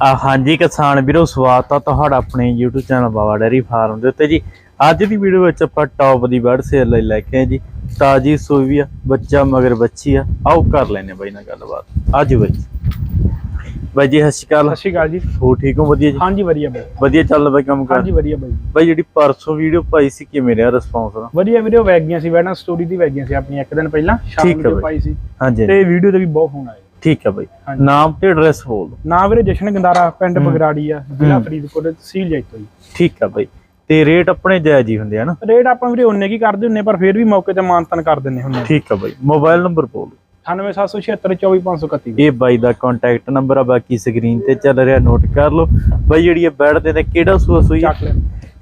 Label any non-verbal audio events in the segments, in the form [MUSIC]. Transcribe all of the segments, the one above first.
ਹਾਂਜੀ ਕਿਸਾਨ ਵੀਰੋ ਸਵਾਗਤ ਆ ਤੁਹਾਡਾ ਆਪਣੇ YouTube channel Baba dairy farm ਦੇ ਉੱਤੇ ਜੀ। ਅੱਜ ਦੀ ਵੀਡੀਓ ਵਿੱਚ ਆਪਾਂ ਟੌਪ ਦੀ ਬਰਡ ਸੇਲ ਲਈ ਲੈ ਕੇ ਆਏ ਜੀ। ਤਾਜੀ ਸੂਈ ਆ ਬੱਚਾ ਮਗਰ ਬੱਚੀ ਆ। ਆਓ ਕਰ ਲੈਨੇ ਬਾਈ ਨਾਲ ਗੱਲਬਾਤ। ਅੱਜ ਬਾਈ ਬਾਈ ਜੀ ਸਤਿ ਸ਼੍ਰੀ ਅਕਾਲ। ਸਤਿ ਸ਼੍ਰੀ ਅਕਾਲ ਜੀ। ਹੋ ਠੀਕ ਹੋ? ਵਧੀਆ ਜੀ? ਹਾਂਜੀ ਵਧੀਆ ਬਾਈ। ਵਧੀਆ ਚੱਲ ਬਾਈ ਕੰਮ ਕਰ? ਹਾਂਜੀ ਵਧੀਆ ਬਾਈ। ਬਾਈ ਜਿਹੜੀ ਪਰਸੋਂ ਵੀਡੀਓ ਪਾਈ ਸੀ ਕਿਵੇਂ ਰਿਹਾ ਰਿਸਪੌਂਸ ਦਾ ਵਧੀਆ ਵੀਡੀਓ ਵੈਗ ਗਈਆਂ ਸੀ ਬੈਠਾ ਸਟੋਰੀ ਦੀ ਵੈਗ ਗਈਆਂ ਸੀ ਆਪਣੀ ਇੱਕ ਦਿਨ ਪਹਿਲਾਂ ਸ਼ਾਮ ਨੂੰ। ਪਾਈ ਸੀ। ਹਾਂਜੀ। ਤੇ ਵੀਡੀਓ ਤੇ ਵੀ ਬਹੁਤ ਫੋਨ ਆਏ। ਠੀਕ ਹੈ ਬਾਈ। ਨਾਮ ਤੇ ਐਡਰੈਸ ਬੋਲ ਦਿਓ। ਨਾ ਵੀਰੇ ਜਸ਼ਨ ਗੰਦਾਰਾ ਪਿੰਡ। ਬਗਰਾੜੀ ਆ ਜ਼ਿਲ੍ਹਾ। ਫਰੀਦਕੋਟ ਤਹਿਸੀਲ ਜੈਤੋ ਜੀ ਠੀਕ ਹੈ ਬਾਈ ਤੇ ਰੇਟ ਆਪਣੇ ਜਾਇਜ਼ ਹੀ ਹੁੰਦੇ ਆ ਨਾ ਰੇਟ ਆਪਾਂ ਵੀਰੇ ਉਹਨੇ ਕੀ ਕਰਦੇ ਹੁੰਨੇ ਪਰ ਫਿਰ ਵੀ ਮੌਕੇ ਤੇ ਮਾਨਤਨ ਕਰ ਦਿੰਨੇ ਹੁੰਨੇ ਠੀਕ ਹੈ ਬਾਈ ਮੋਬਾਈਲ ਨੰਬਰ ਬੋਲ ਦਿਓ। 98776 ਇਹ ਬਾਈ ਦਾ ਕੰਟੈਕਟ ਨੰਬਰ ਆ ਬਾਕੀ ਸਕਰੀਨ ਤੇ ਚੱਲ ਰਿਹਾ ਨੋਟ ਕਰ ਲਓ ਬਾਈ ਜਿਹੜੀ ਇਹ ਬੈਡ ਦੇ ਕਿਹੜਾ ਸੂਆ ਸੂਈ ਆ?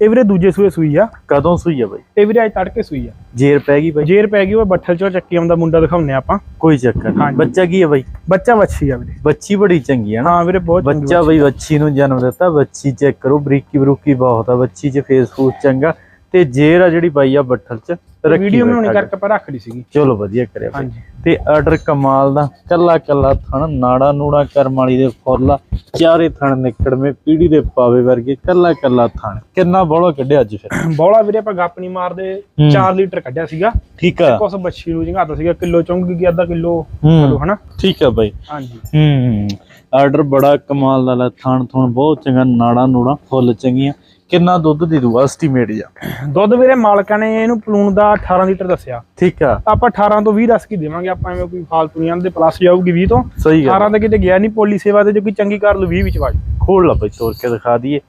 ਇਹ ਵੀਰੇ ਦੂਜੇ ਸੂਏ ਸੂਈ ਆ। ਕਦੋਂ ਸੂਈ ਆ ਬਾਈ? ਇਹ ਵੀਰੇ ਅੱਜ ਤੜਕੇ ਸੂਈ ਆ। ਜੇਰ ਪੈ ਗਈ ਬਾਈ। ਜੇਰ ਪੈ ਗਈ ਉਹ ਬੱਠਲ ਚੋਂ ਚੱਕੀ ਆਉਂਦਾ ਮੁੰਡਾ ਦਿਖਾਉਂਦੇ ਆਪਾਂ। ਕੋਈ ਚੱਕਰ ਨਹੀਂ। ਬੱਚਾ ਕੀ ਹੈ ਬਾਈ? ਬੱਚਾ ਵੱਛੀ ਆ ਵੀਰੇ। ਬੱਚੀ ਬੜੀ ਚੰਗੀ ਆ ਨਾ। ਹਾਂ ਵੀਰੇ ਬਹੁਤ ਬੱਚਾ ਬਈ ਬੱਚੀ ਨੂੰ ਜਨਮ ਦਿੱਤਾ। ਬੱਚੀ ਚੈੱਕ ਕਰੋ ਬਰੀਕੀ ਬਰੂਕੀ ਬਹੁਤ ਆ। ਬੱਚੀ 'ਚ ਫੇਸ ਫੂਸ ਚੰਗਾ। ਤੇ ਜੇਰ ਆ ਜਿਹੜੀ ਬਾਈ ਆ ਬੱਠਲ 'ਚ ਰੱਖੀ ਵੀਡੀਓ ਬਣਾਉਣੀ ਕਰਕੇ ਆਪਾਂ ਰੱਖ ਲਈ ਸੀਗੀ। ਚਲੋ ਵਧੀਆ ਕਰਿਆ ਹਾਂਜੀ। ਤੇ ਆਰਡਰ ਕਮਾਲ ਦਾ ਕੱਲਾ ਕੱਲਾ ਥਣ ਨਾੜਾ ਨੂੜਾ ਕਰਮ ਵਾਲੀ ਦੇ ਫੁੱਲ ਚਾਰੇ ਥਣ ਨਿਕੜਵੇਂ ਪੀੜੀ ਦੇ ਪਾਵੇ ਵਰਗੇ ਕੱਲਾ ਕੱਲਾ ਥਣ। ਕਿੰਨਾ ਬੋਲਾ ਕੱਢਿਆ ਅੱਜ ਫਿਰ? [CLEARS THROAT] ਬੌਲਾ ਵੀਰੇ ਆਪਾਂ ਗੱਪ ਨਹੀਂ ਮਾਰਦੇ ਹੂੰ। 4 ਲੀਟਰ ਕੱਢਿਆ ਸੀਗਾ। ਠੀਕ ਆ। ਕੁਛ ਬੱਛੀ ਨੂੰ ਜੰਗਾਤਾ ਸੀਗਾ ਕਿਲੋ ਚੁੰਗ ਗਈ ਅੱਧਾ ਕਿਲੋ ਕਿਲੋ ਹਨਾ? ਠੀਕ ਆ ਬਾਈ। ਹਾਂਜੀ। ਹੂੰ ਆਰਡਰ ਬੜਾ ਕਮਾਲ ਦਾ ਲਾ ਥਣ ਥਣ ਬਹੁਤ ਚੰਗਾ ਨਾੜਾ ਨੂੜਾ ਫੁੱਲ ਚੰਗੀਆਂ। ਕਿੰਨਾ ਦੁੱਧ ਦੇ ਦੂਗਾ ਐਸਟੀਮੇਟ ਜਾ ਦੁੱਧ ਵੀਰੇ ਮਾਲਕਾਂ ਨੇ ਇਹਨੂੰ ਪਲੂਣ ਦਾ 18 ਲੀਟਰ ਦੱਸਿਆ। ਠੀਕ ਆ। ਆਪਾਂ 18 ਤੋਂ 20 ਦੱਸ ਕੇ ਦੇਵਾਂਗੇ ਆਪਾਂ ਐਵੇਂ ਕੋਈ ਫਾਲਤੂ ਨਹੀਂ ਆਂਦੇ ਪਲੱਸ ਜਾਊਗੀ 20 ਤੋਂ। ਸਹੀ ਗੱਲ। 18 ਤੇ ਕਿਤੇ ਗਿਆ ਨਹੀਂ ਪੋਲੀ ਸੇਵਾ ਤੇ ਜੇ ਕੋਈ ਚੰਗੀ ਕਰ ਲੂ 20 ਵਿੱਚ ਵਾਜ ਖੋਲ ਲਾ ਬਾਈ ਤੋੜ ਕੇ ਦਿਖਾ ਦਈਏ।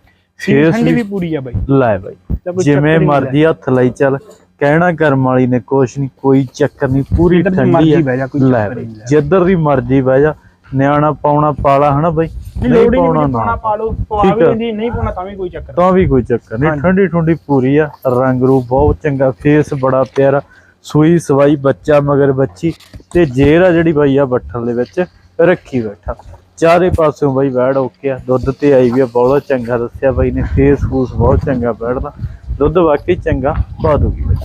ਠੰਡੀ ਵੀ ਪੂਰੀ ਆ ਬਾਈ। ਲੈ ਬਾਈ ਜਿਵੇਂ ਮਰਜ਼ੀ ਹੱਥ ਲਈ ਚੱਲ ਕਹਿਣਾ ਕਰਮ ਵਾਲੀ ਨੇ ਕੁਛ ਨਹੀਂ ਕੋਈ ਚੱਕਰ ਨਹੀਂ ਪੂਰੀ ਦੀ ਠੰਡੀ ਨਹੀਂ ਲੈ। ਜਿੱਧਰ ਦੀ ਮਰਜ਼ੀ ਬਹਿ ਜਾ ਨਿਆਣਾ ਪਾਉਣਾ ਪਾਲਾ ਹਨਾ ਬਾਈ। ਨਹੀਂ ਲੋੜ ਹੀ ਨਹੀਂ ਪਾਉਣਾ ਪਾ ਲਓ ਪਵਾ ਵੀ। ਲੈਂਦੀ ਨਹੀਂ ਪਾਉਣਾ ਤਾਂ ਵੀ ਕੋਈ ਚੱਕਰ। ਤਾਂ ਵੀ ਕੋਈ ਚੱਕਰ ਨਹੀਂ। ਠੰਡੀ ਠੰਡੀ ਪੂਰੀ ਆ ਰੰਗ ਰੂਪ ਬਹੁਤ ਚੰਗਾ ਫੇਸ ਬੜਾ ਪਿਆਰਾ ਸੂਈ ਸਵਾਈ ਬੱਚਾ ਮਗਰ ਬੱਚੀ ਤੇ ਜੇਰ ਆ ਜਿਹੜੀ ਬਾਈ ਆ ਬੱਠਲ ਦੇ ਵਿੱਚ ਰੱਖੀ ਬੈਠਾ। ਚਾਰੇ ਪਾਸਿਓਂ ਬਾਈ ਬੈੜ ਓਕੇ ਆ ਦੁੱਧ ਤੇ ਆਈ ਵੀ ਆ ਬਹੁਤ ਚੰਗਾ ਦੱਸਿਆ ਬਾਈ ਨੇ ਫੇਸ ਫੂਸ ਬਹੁਤ ਚੰਗਾ ਬੈੜਦਾ ਦੁੱਧ ਵਾਕਈ ਚੰਗਾ ਪਾ ਦੂਗੀ ਬਾਈ।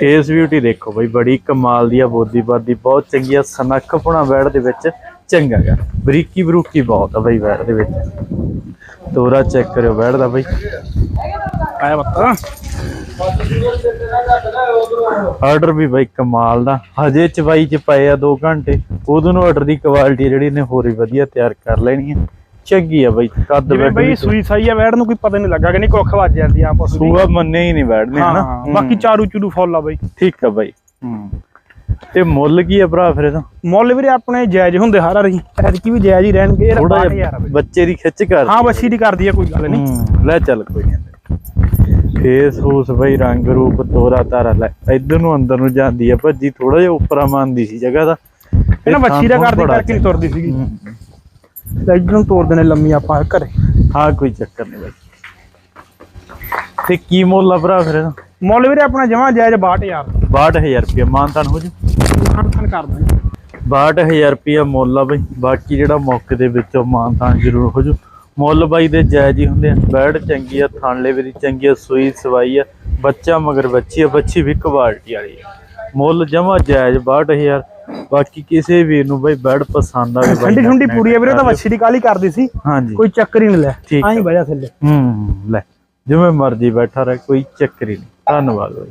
ਫੇਸ ਬਿਊਟੀ ਦੇਖੋ ਬਾਈ ਬੜੀ ਕਮਾਲ ਦੀ ਆ ਬੋਦੀ ਬਾਦੀ ਬਹੁਤ ਚੰਗੀ ਆ ਸਨੱਖ ਪੁਣਾ ਬੈੜ ਦੇ ਵਿੱਚ। ਚੰਗਾ ਗਾ। ਬਰੀਕੀ ਬਰੂਕੀ ਬਹੁਤ ਆ ਬਾਈ ਬੈੜ ਦੇ ਵਿੱਚ। ਤੋਰਾ ਚੈੱਕ ਕਰਿਓ ਬੈਠਦਾ ਬਾਈ। ਆਇਆ ਬੱਤਾ। ਆਰਡਰ ਵੀ ਬਾਈ ਕਮਾਲ ਦਾ। ਹਜੇ ਚਵਾਈ ਚ ਪਏ ਆ 2 ਘੰਟੇ। ਉਦੋਂ ਨੂੰ ਆਰਡਰ ਦੀ ਕੁਆਲਿਟੀ ਜਿਹੜੀ ਨੇ ਹੋਰ ਵੀ ਵਧੀਆ ਤਿਆਰ ਕਰ ਲੈਣੀ ਹੈ ਚੰਗੀ ਆ ਬਾਈ ਕੱਦ ਬੈਠ ਬਈ ਸੂਈ ਸਾਈ ਆ ਵੈੜ ਨੂੰ ਕੋਈ ਪਤਾ ਨਹੀਂ ਲੱਗਾ ਕਿ ਨਹੀਂ ਕੁੱਖ ਵੱਜ ਜਾਂਦੀ ਆ ਆਪਸ ਸੂਆ ਮੰਨੇ ਹੀ ਨਹੀਂ ਬੈਠਨੇ ਹਨਾ? ਹਾਂ ਬਾਕੀ ਚਾਰੂ ਚੂਰੂ ਫੁੱਲ ਆ ਬਈ। ਠੀਕ ਆ ਬਾਈ। ਤੇ ਮੁੱਲ ਕੀ ਆ ਭਰਾ ਫਿਰ ਇਹਦਾ? ਮੁੱਲ ਵੀਰੇ ਆਪਣੇ ਜਾਇਜ਼ ਹੁੰਦੇ ਹਰ ਵਾਰੀ। ਐਤਕੀ ਵੀ ਜਾਇਜ਼ ਹੀ ਰਹਿਣਗੇ ਇਹ ਥੋੜਾ 62000 ਜਿਹਾ ਆ ਬਈ। ਬੱਚੇ ਦੀ ਖਿੱਚ ਕਰ ਹਾਂ ਬੱਛੀ ਦੀ ਕਰਦੀ ਆ ਕੋਈ ਗੱਲ ਨਹੀਂ। ਹੂੰ, ਲੈ ਚੱਲ ਕੋਈ ਨਹੀਂ। ਫੇਸ ਹੂਸ ਬਈ ਰੰਗ ਰੂਪ ਤੋਰਾ ਤਾਰਾ ਲੈ ਇਧਰ ਨੂੰ ਅੰਦਰ ਨੂੰ ਜਾਂਦੀ ਆ ਭੱਜੀ ਥੋੜਾ ਜਿਹਾ ਉੱਪਰਾਂ ਮੰਨਦੀ ਸੀ ਜਗ੍ਹਾ ਦਾ। ਇਹਨਾਂ ਬੱਛੀ ਦਾ ਕਰਦੀ ਕਰਕੇ ਨਹੀਂ ਤੁਰਦੀ ਸੀਗੀ। ਹੂੰ। ਇੱਧਰ ਨੂੰ ਤੋੜ ਦੇਣੇ ਲੰਮੀ ਆਪਾਂ ਘਰੇ। ਹਾਂ ਕੋਈ ਚੱਕਰ ਨਹੀਂ ਬਾਈ। ਤੇ ਕੀ ਮੁੱਲ ਆ ਭਰਾ ਫਿਰ ਇਹਦਾ? ਮੁੱਲ ਵੀਰੇ ਆਪਣਾ ਜਮਾ ਜਾਇਜ਼ 62000 62000 ਰੁਪਏ ਮਾਨਤਾਨ ਹੋ ਜੂ। ਕਰ ਦਾਂਗੇ 62000 ਰੁਪਏ ਮੁੱਲ ਆ ਬਈ। ਬਾਕੀ ਜਿਹੜਾ ਮੌਕੇ ਦੇ ਵਿੱਚੋਂ ਮਾਨਤਾਨ ਜ਼ਰੂਰ ਹੋ ਜੂ। ਮੁੱਲ ਬਾਈ ਦੇ ਜਾਇਜ਼ ਹੀ ਹੁੰਦੇ ਆ। ਬੈੜ ਚੰਗੀ ਆ ਥਾਣਲੇ ਵੀ ਚੰਗੀ ਆ ਸੂਈ ਸਵਾਈ ਆ। ਬੱਚਾ ਮਗਰ ਬੱਚੀ ਆ ਬੱਚੀ ਵੀ ਕੁਆਲਿਟੀ ਵਾਲੀ ਆ। ਮੁੱਲ ਜਮਾ ਜਾਇਜ਼ 62000 ਬਾਕੀ ਕਿਸੇ ਵੀਰ ਨੂੰ ਬਈ ਬੈੜ ਪਸੰਦ ਆਵੇ ਬਾਈ ਠੰਡੀ ਠੰਡੀ ਪੂਰੀ ਆ ਵੀਰੇ ਤਾਂ। ਬੱਛੀ ਦੀ ਕਾਲੀ ਕਰਦੀ ਸੀ। ਹਾਂਜੀ। ਕੋਈ ਚੱਕਰ ਹੀ ਨਹੀਂ ਲੈ। ਆਹੀਂ ਬਹਿ ਜਾ ਥੱਲੇ। ਹੂੰ ਲੈ। ਜਿਵੇਂ ਮਰਜ਼ੀ ਬੈਠਾ ਰਹੇ ਕੋਈ ਚੱਕਰ ਹੀ ਨਹੀਂ। ਧੰਨਵਾਦ ਬਾਈ।